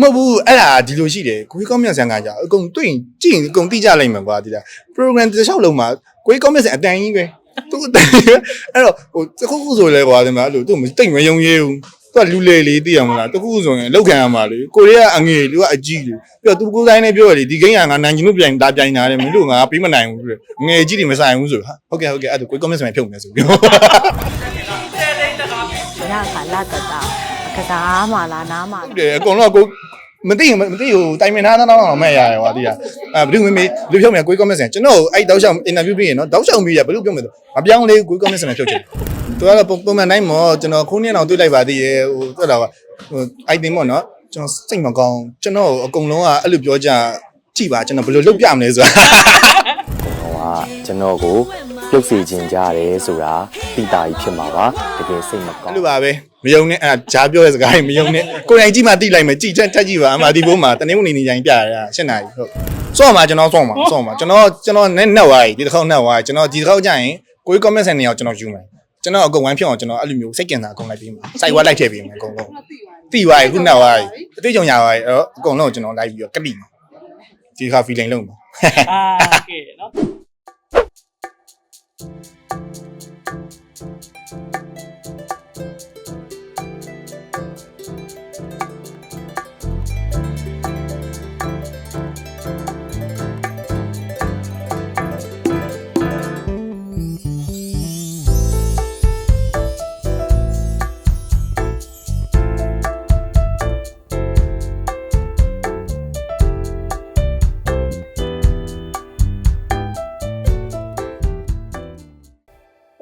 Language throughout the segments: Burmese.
မဟုတ်ဘူးအဲ့ဒါဒီလိုရှိတယ်ကိုကြီးကောင်းမြတ်ဆန်ကကြာအကုန်တွေ့ရင်ကြည့်ရင်အကုန်သိကြလိုက်မှာကွာဒီလား program တစ်လျှောက်လုံးမှာကိုကြီးကောင်းမြတ်ဆန်အတန်ကြီးပဲသူအတန်ကြီးပဲအဲ့တော့ဟိုတစ်ခုခုဆိုလဲကွာဒီမှာအဲ့လိုသူမတိတ်မယုံရဲဘူးသူကလူလေလေးသိရမလားတစ်ခုခုဆိုရင်လောက်ခံရမှာလေကိုရီးယားအငယ်လူကအကြီးလေပြီးတော့သူကိုယ်တိုင်းနဲ့ပြောရတယ်ဒီဂိမ်းကငါနိုင်ချင်လို့ပြိုင်တာပြိုင်တာလေမင်းတို့ငါပြီးမနိုင်ဘူးလေငယ်ကြီးတွေမဆိုင်ဘူးဆိုဟာဟုတ်ကဲ့ဟုတ်ကဲ့အဲ့ဒါကိုကြီးကောင်းမြတ်ဆန်ဖြုတ်မယ်ဆိုပြီးညခါလာတတာ ကစားမှလားနားမှဟုတ်တယ်အကုန်လုံးကကိုမသိရင်မသိဟိုတိုင်မင်သားသားတော့မဲ့ရတယ်ဟောတိရအဲဘယ်သူမေမေလူဖြုတ်မယ်ကိုကောမန့်ဆန်ကျွန်တော်အဲ့တောက်ချောင်းအင်တာဗျူးပြီးရင်နော်တောက်ချောင်းပြီးရဘယ်လိုပြောမလဲမပြောင်းလေးကိုကောမန့်ဆန်နဲ့ဖြုတ်ချင်သူကတော့ပုံမှန်တိုင်းမောကျွန်တော်ခုနှစ်အောင်တွေ့လိုက်ပါသေးရဲ့ဟိုတက်တော့ဟိုအိုက်တင်ပေါ့နော်ကျွန်တော်စိတ်မကောင်းကျွန်တော်အကုန်လုံးကအဲ့လိုပြောကြကြည့်ပါကျွန်တော်ဘယ်လိုလုပ်ပြမလဲဆိုတာဟိုကကျွန်တော်ကိုပြုတ်စီခြင်းကြရတယ်ဆိုတာတိတာကြီးဖြစ်မှာပါတကယ်စိတ်မကောအဲ့င်းလိုပါပဲ မယုံနဲ့အဲ့ဒါဂျားပြောတဲ့စကားကြီးမယုံနဲ့ကိုယ်တိုင်ကြည့်မှတိလိုက်မယ်ကြည့်ချက်တက်ကြည့်ပါအမှဒီဘိုးမှာတနေ့ဝင်နေနေကြရင်ပြရတာရှင်းနာကြီးဟုတ်စော့မှာကျွန်တော်စော့မှာစော့မှာကျွန်တော်ကျွန်တော်နဲ့နှက်သွားပြီဒီတစ်ခေါက်နှက်သွားကျွန်တော်ဒီတစ်ခေါက်ကျရင်ကိုကြီး comment ဆန်နေအောင်ကျွန်တော်ယူမယ်ကျွန်တော်အကုန်ဝိုင်းဖြစ်အောင်ကျွန်တော်အဲ့လိုမျိုးစိတ်ကင်တာအကုန်လိုက်ပေးမှာစိုက်ဝါလိုက်ထည့်ပေးမှာအကုန်လုံးတိသွားပြီခုနှက်သွားပြီအတွေ့အကြုံရသွားပြီအဲ့တော့အကုန်လုံးကျွန်တော်လိုက်ပြီးတော့ကတိမှာဒီခါ feeling လုံးမှာအာကဲနော်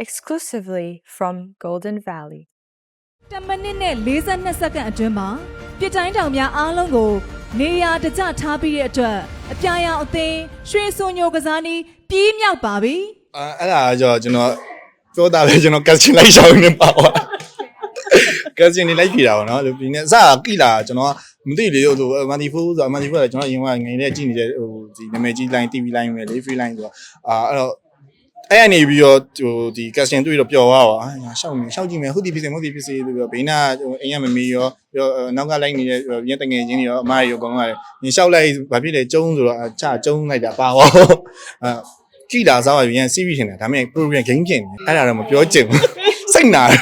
exclusively from Golden Valley 10မိနစ်နဲ့42စက္ကန့်အတွင်းမှာပြစ်တိုင်းတောင်များအားလုံးကို နေရာတကျထားပြီးတဲ့အတွက်အပြာရောင်အသင်းရွှေစုံညိုကစားနည်းပြေးမြောက်ပါပြီအဲအဲ့ဒါကကြောကျွန်တော်ပြောတာပဲကျွန်တော် casting လိုက်ရှောင်းနေပါပါ casting နေလိုက်ပြည်တာပေါ့နော်ဒီနေ့အစကိလာကျွန်တော်မသိလေဟိုမန်တီဖိုးဆိုမန်တီဖိုးကကျွန်တော်အရင်ကငယ်လေးကြည့်နေတဲ့ဟိုဒီနာမည်ကြီး line TV line ပဲလေ free line ဆိုတော့အာအဲ့တော့ အဲ့အနေပြီးတော့ဟိုဒီ casting တွေ့တော့ပျော်သွားပါအာရှောက်မယ်ရှောက်ကြည့်မယ်ဟုတ်ဒီဖြစ်စေမဟုတ်ဒီဖြစ်စေလို့ပြောဘေးနာဟိုအိမ်ရမမေရောပြီးတော့နောက်ကလိုက်နေတဲ့ရင်းတငယ်ချင်းတွေရောအမတွေရောအကုန်လုံးကလည်းညရှောက်လိုက်ဘာဖြစ်လဲကျုံးဆိုတော့အချကျုံးလိုက်တာပါတော့အာကြည်လာစားပါပြန်စီးပြီးရှင်တယ်ဒါပေမဲ့ program game ကျင်တယ်အဲ့ဒါတော့မပြောချင်ဘူးစိတ်နာတယ်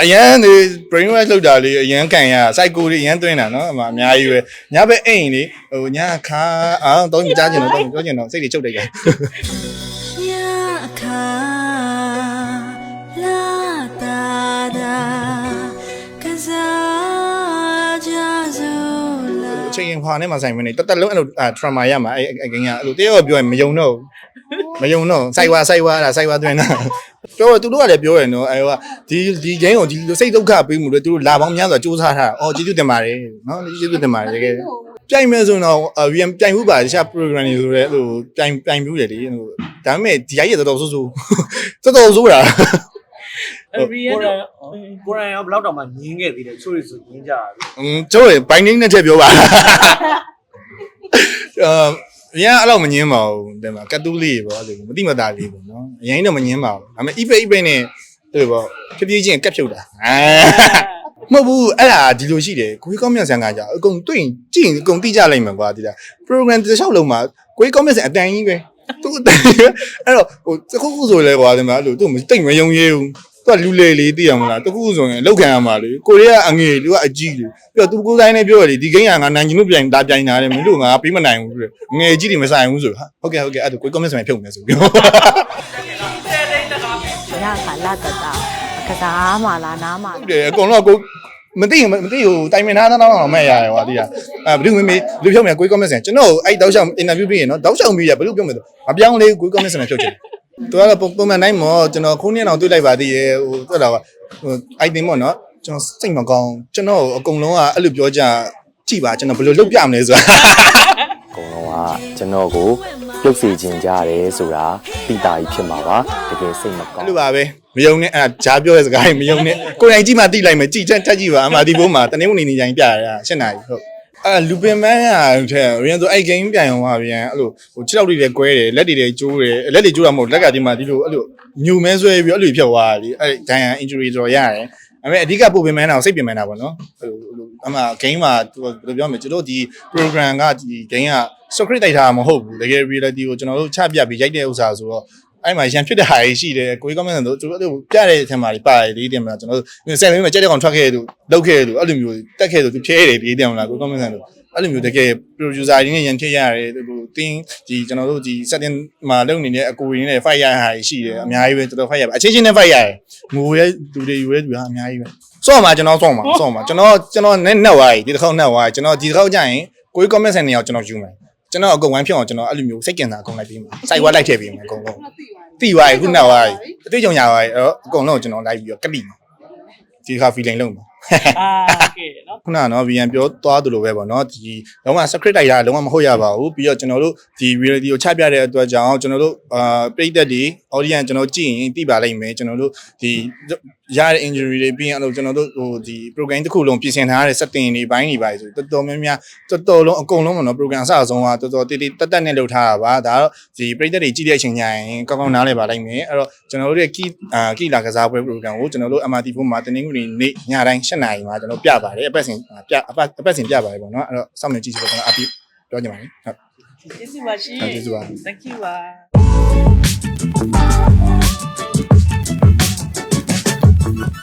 အရန်ဒီ brain wash လောက်တာလေးအရန်ကန်ရ psycho လေးအရန်တွင်းတာနော်အမအများကြီးပဲညဘက်အိမ်လေဟိုညခါအောင်တော့မကြားချင်တော့တော့ပြောချင်တော့စိတ်တွေချုပ်လိုက်တယ် အချိန်ခွာနဲ့မှဆိုင်မနေတက်တက်လုံးအဲ့လိုအာ trauma ရမှာအဲ့အကင်းကအဲ့လိုတယောက်ပြောရင်မယုံတော့မယုံတော့စိုက်ဝါစိုက်ဝါလားစိုက်ဝါတွင်တာပြောတော့သူတို့ကလည်းပြောရနော်အဲ့ဟိုဒီဒီ game ကိုဒီလိုစိတ်ဒုက္ခပေးမှုလေသူတို့လာပေါင်းများစွာစူးစမ်းထားတာအော်ကျေးဇူးတင်ပါတယ်နော်ကျေးဇူးတင်ပါတယ်တကယ်ပြိုင်မယ်ဆိုတော့အရင်ပြိုင်မှုပါတခြား program တွေဆိုရဲဟိုပြိုင်ပြိုင်မှုတယ်လေဟို ဒါပေမဲ့ဒီရိုက်ရတော်တော်ဆိုးဆိုးတော်တော်ဆိုးတာအဲ့ရီယန်ကိုရိုင်းရောဘယ်လောက်တောင်မှငင်းခဲ့သေးတယ်ချို့ရဆိုငင်းကြတာပြီอืมကျိုးရ binding နဲ့ထည့်ပြောပါအာရန်အဲ့လောက်မငင်းပါဘူးတဲ့မှာကတ်တူးလေးပေါ့အဲ့လိုမတိမတာလေးပေါ့နော်အရင်တော့မငင်းပါဘူးဒါပေမဲ့ eBay eBay နဲ့အဲ့လိုပေါ့ဖြည်းဖြည်းချင်းကတ်ဖြုတ်တာအာမဟုတ်ဘူးအဲ့ဒါဒီလိုရှိတယ်ကိုကြီးကောင်းမြတ်ဆန်ကကြာအကုန်တွေ့ရင်ကြည့်ရင်အကုန်သိကြလိုက်မှာကွာဒီလား program တစ်လျှောက်လုံးမှာကိုကြီးကောင်းမြတ်ဆန်အတန်ကြီးပဲ သူအတန်ကြီးပဲအဲ့တော့ဟိုတစ်ခုခုဆိုလဲကွာဒီမှာအဲ့လိုသူမတိတ်မယုံရဲဘူးသူကလူလေလေးသိရမလားတခုခုဆိုရင်လောက်ခံရမှာလေကိုရီးယားအငယ်လူကအကြီးလေပြီးတော့သူကိုယ်တိုင်းနဲ့ပြောရတယ်ဒီဂိမ်းကငါနိုင်ချင်လို့ပြိုင်တာပြိုင်တာလေမင်းတို့ငါပြီးမနိုင်ဘူးလေငယ်ကြီးတွေမဆိုင်ဘူးဆိုဟာဟုတ်ကဲ့ဟုတ်ကဲ့အဲ့ဒါကို comment ဆိုရင်ဖြုတ်မယ်ဆိုပြီးညခါလာတတာကစားမှလားနားမှဟုတ်တယ်အကုန်လုံးကကို မသိရင်မသိဟိုတိုင်မင်သားသားတော့မဲ့ရတယ်ဟောဒီကအဲဘယ်သူမေမေလူဖြုတ်မယ်ကို comment ဆိုရင်ကျွန်တော်အဲ့တောက်ချောင်း interview ပြီးရင်နော်တောက်ချောင်းပြီးရဘယ်လိုပြောမလဲမပြောင်းလေးကို comment ဆိုရင်ဖြုတ်ချင်သူကတော့ပုံမှန်တိုင်းမောကျွန်တော်ခုနှစ်အောင်တွေ့လိုက်ပါသေးရဲ့ဟိုတက်တာကဟို item ပေါ့နော်ကျွန်တော်စိတ်မကောင်းကျွန်တော်အကုန်လုံးကအဲ့လိုပြောကြကြည့်ပါကျွန်တော်ဘယ်လိုလုပ်ပြမလဲဆိုတာအကုန်လုံးကကျွန်တော်ကို ပြုတ်စီခြင်းကြရတယ်ဆိုတာတိတာကြီးဖြစ်မှာပါတကယ်စိတ်မကောအဲ့င်းလိုပါပဲမယုံနဲ့အဲ့ဒါဂျားပြောတဲ့စကားကြီးမယုံနဲ့ကိုယ်တိုင်ကြည့်မှသိလိုက်မယ်ကြည့်ချက်တက်ကြည့်ပါအမှဒီဘုံမှာတနေ့ဝင်နေနေကြရင်ပြရတာရှင်းနာပြီဟုတ်အဲလူပင်မန်းကထဲရန်ဆိုအဲ့ဂိမ်းပြန်အောင်ပါဗျာအဲ့လိုဟိုခြေထောက်တွေလည်းကွဲတယ်လက်တွေလည်းကျိုးတယ်လက်တွေကျိုးတာမဟုတ်လက်ကဒီမှာဒီလိုအဲ့လိုညူမဲဆွဲပြီးအဲ့လိုဖြတ်သွားတာလေအဲ့ဒိုင်ယန် injury တော့ရတယ်ဒါပေမဲ့အဓိကပို့ပြင်မှန်းတာကိုစိတ်ပြင်မှန်းတာပေါ့နော်ဟိုဟိုအမှ game မှာဘယ်လိုပြောမလဲကျွန်တော်တို့ဒီ program ကဒီ game က script တိုက်တာမဟုတ်ဘူးတကယ် reality ကိုကျွန်တော်တို့ချပြပြီးရိုက်တဲ့ဥစ္စာဆိုတော့အဲ့မှာရန်ဖြစ်တဲ့ဟာကြီးရှိတယ်ကိုကြီး comment ဆိုကျွန်တော်တို့ပြတဲ့အထက်မှာပါတယ်လေးတင်မလားကျွန်တော်တို့ဆက်ပြီးမှကြက်တဲ့ကောင်ထွက်ခဲ့တယ်လို့လောက်ခဲ့တယ်လို့အဲ့လိုမျိုးတက်ခဲ့တယ်လို့သူဖြဲတယ်လေးတင်မလားကို comment ဆိုအဲ့လိုမျိုးတကယ် producer တွေနဲ့ရန်ဖြစ်ရတယ်ဟိုတင်းဒီကျွန်တော်တို့ဒီ setting မှာလုပ်နေတဲ့အကူရင်းနဲ့ fight ရဟာရှိတယ်အများကြီးပဲတော်တော် fight ရပါအချင်းချင်းနဲ့ fight ရတယ်ငိုရဲလူတွေယူရဲလူဟာအများကြီးပဲစော့မှာကျွန်တော်စော့မှာစော့မှာကျွန်တော်ကျွန်တော်နဲ့နှက်သွားပြီဒီတစ်ခေါက်နှက်သွားပြီကျွန်တော်ဒီတစ်ခေါက်ကျရင်ကိုကြီး comment ဆန်နေအောင်ကျွန်တော်ယူမယ် ကျွန်တော်အကုန်ဝိုင်းဖြစ်အောင်ကျွန်တော်အဲ့လိုမျိုးစိတ်ကင်တာအကုန်လိုက်ပြီးမှာစိုက်ဝါလိုက်ထည့်ပြီးမှာအကုန်လုံးတိသွားပြီခုနှက်သွားပြီအတွေ့အကြုံရသွားပြီအဲ့တော့အကုန်လုံးကျွန်တော်လိုက်ပြီးတော့ကလိမှာဒီခါ feeling လုံးမှာ အာကဲနော်ခုနကနော် VN ပြောသွားသလိုပဲပေါ့နော်ဒီလုံးဝ script တိုက်တာလုံးဝမဟုတ်ရပါဘူးပြီးတော့ကျွန်တော်တို့ဒီ reality ကိုချပြတဲ့အတွက်ကြောင့်ကျွန်တော်တို့အာပြည်သက်တွေ audience ကျွန်တော်ကြည့်ရင်သိပါလိမ့်မယ်ကျွန်တော်တို့ဒီရတဲ့ injury တွေပြီးရင်အဲ့လိုကျွန်တော်တို့ဟိုဒီ program တစ်ခုလုံးပြင်ဆင်ထားတဲ့ setting တွေဘိုင်းတွေပါဆိုတော်တော်များများတော်တော်လုံးအကုန်လုံးပေါ့နော် program အစအဆုံးကတော်တော်တိတိတက်တက်နဲ့လုပ်ထားတာပါဒါတော့ဒီပြည်သက်တွေကြည့်တဲ့အချိန်ကျရင်ကောင်းကောင်းနားလည်ပါလိမ့်မယ်အဲ့တော့ကျွန်တော်တို့ရဲ့ key အာ key လာကစားပွဲ program ကိုကျွန်တော်တို့ MRT4 မှာတင်းင်းကူနေနေ့ညတိုင်း7နာရီမှာကျွန်တော်ပြပါတယ်အပတ်စဉ်ပြအပတ်အပတ်စဉ်ပြပါတယ်ပေါ့နော်အဲ့တော့စောင့်မျှော်ကြည့်ကြပါကျွန်တော်အပြပြောချင်ပါတယ်ဟုတ်ကျေးဇူးပါရှင်ကျေးဇူးပါ Thank you ပါ